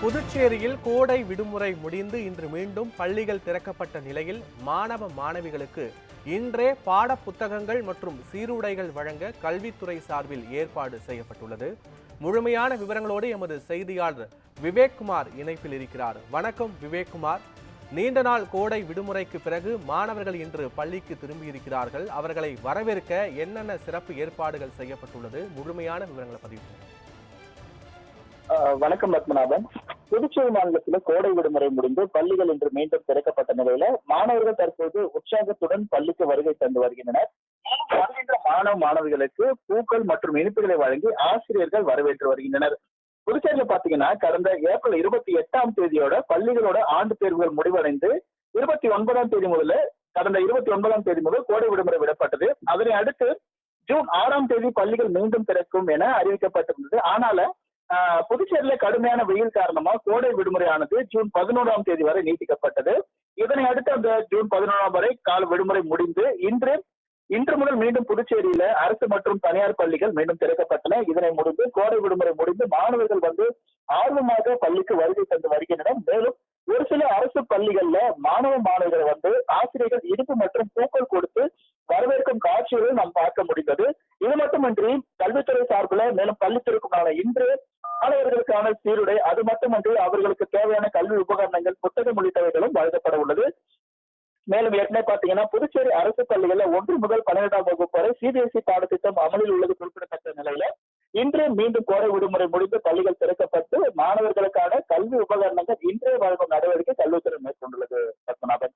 புதுச்சேரியில் கோடை விடுமுறை முடிந்து இன்று மீண்டும் பள்ளிகள் திறக்கப்பட்ட நிலையில் மாணவ மாணவிகளுக்கு இன்றே பாட புத்தகங்கள் மற்றும் சீருடைகள் வழங்க கல்வித்துறை சார்பில் ஏற்பாடு செய்யப்பட்டுள்ளது. முழுமையான விவரங்களோடு எமது செய்தியாளர் விவேக்குமார் இணைப்பில் இருக்கிறார். வணக்கம் விவேக்குமார். நீண்ட நாள் கோடை விடுமுறைக்கு பிறகு மாணவர்கள் இன்று பள்ளிக்கு திரும்பியிருக்கிறார்கள். அவர்களை வரவேற்க என்னென்ன சிறப்பு ஏற்பாடுகள் செய்யப்பட்டுள்ளது? முழுமையான விவரங்களை பதிவு வணக்கம் பத்மநாபன். புதுச்சேரி மாநிலத்தில் கோடை விடுமுறை முடிந்து பள்ளிகள் இன்று மீண்டும் திறக்கப்பட்ட நிலையில மாணவர்கள் தற்போது உற்சாகத்துடன் பள்ளிக்கு வருகை தந்து வருகின்றனர். வருகின்ற மாணவ மாணவிகளுக்கு பூக்கள் மற்றும் இனிப்புகளை வழங்கி ஆசிரியர்கள் வரவேற்று வருகின்றனர். புதுச்சேரியில பாத்தீங்கன்னா கடந்த ஏப்ரல் இருபத்தி எட்டாம் தேதியோட பள்ளிகளோட ஆண்டு தேர்வுகள் முடிவடைந்து இருபத்தி ஒன்பதாம் தேதி முதல்ல கடந்த இருபத்தி ஒன்பதாம் தேதி முதல் கோடை விடுமுறை விடப்பட்டது. அதனை அடுத்து ஜூன் ஆறாம் தேதி பள்ளிகள் மீண்டும் திறக்கும் என அறிவிக்கப்பட்டிருந்தது. ஆனால புதுச்சேரியில கடுமையான வெயில் காரணமா கோடை விடுமுறையானது ஜூன் பதினோராம் தேதி வரை நீட்டிக்கப்பட்டது. இதனை அடுத்து அந்த ஜூன் பதினோராம் வரை கால விடுமுறை முடிந்து இன்று இன்று முதல் மீண்டும் புதுச்சேரியில அரசு மற்றும் தனியார் பள்ளிகள் மீண்டும் திறக்கப்பட்டன. இதனை முடிந்து கோடை விடுமுறை முடிந்து மாணவர்கள் வந்து ஆர்வமாக பள்ளிக்கு வருகை தந்து வருகின்றனர். மேலும் ஒரு சில அரசு பள்ளிகள்ல மாணவ மாணவர்கள் வந்து ஆசிரியர்கள் இனிப்பு மற்றும் பூக்கள் கொடுத்து வரவேற்கும் காட்சிகளை நாம் பார்க்க முடிந்தது. இது மட்டுமின்றி கல்வித்துறை சார்பில் மேலும் பள்ளி திறக்குமான இன்று மாணவர்களுக்கான சீருடை அது மட்டுமன்றி அவர்களுக்கு தேவையான கல்வி உபகரணங்கள் புத்தகம் உள்ளிட்டவைகளும் வழங்கப்பட உள்ளது. மேலும் ஏற்கனவே பாத்தீங்கன்னா புதுச்சேரி அரசு பள்ளிகள்ல ஒன்று முதல் பன்னிரெண்டாம் வகுப்பு வரை சிபிஎஸ்இ பாடத்திட்டம் அமலில் உள்ளது குறிப்பிடத்தக்க நிலையில இன்று மீண்டும் கோடை விடுமுறை முடிந்து பள்ளிகள் திறக்கப்பட்டு மாணவர்களுக்கான கல்வி உபகரணங்கள் இன்றே வழங்கும் நடவடிக்கை கல்வித்துறை மேற்கொண்டுள்ளது பத்மநாபன்.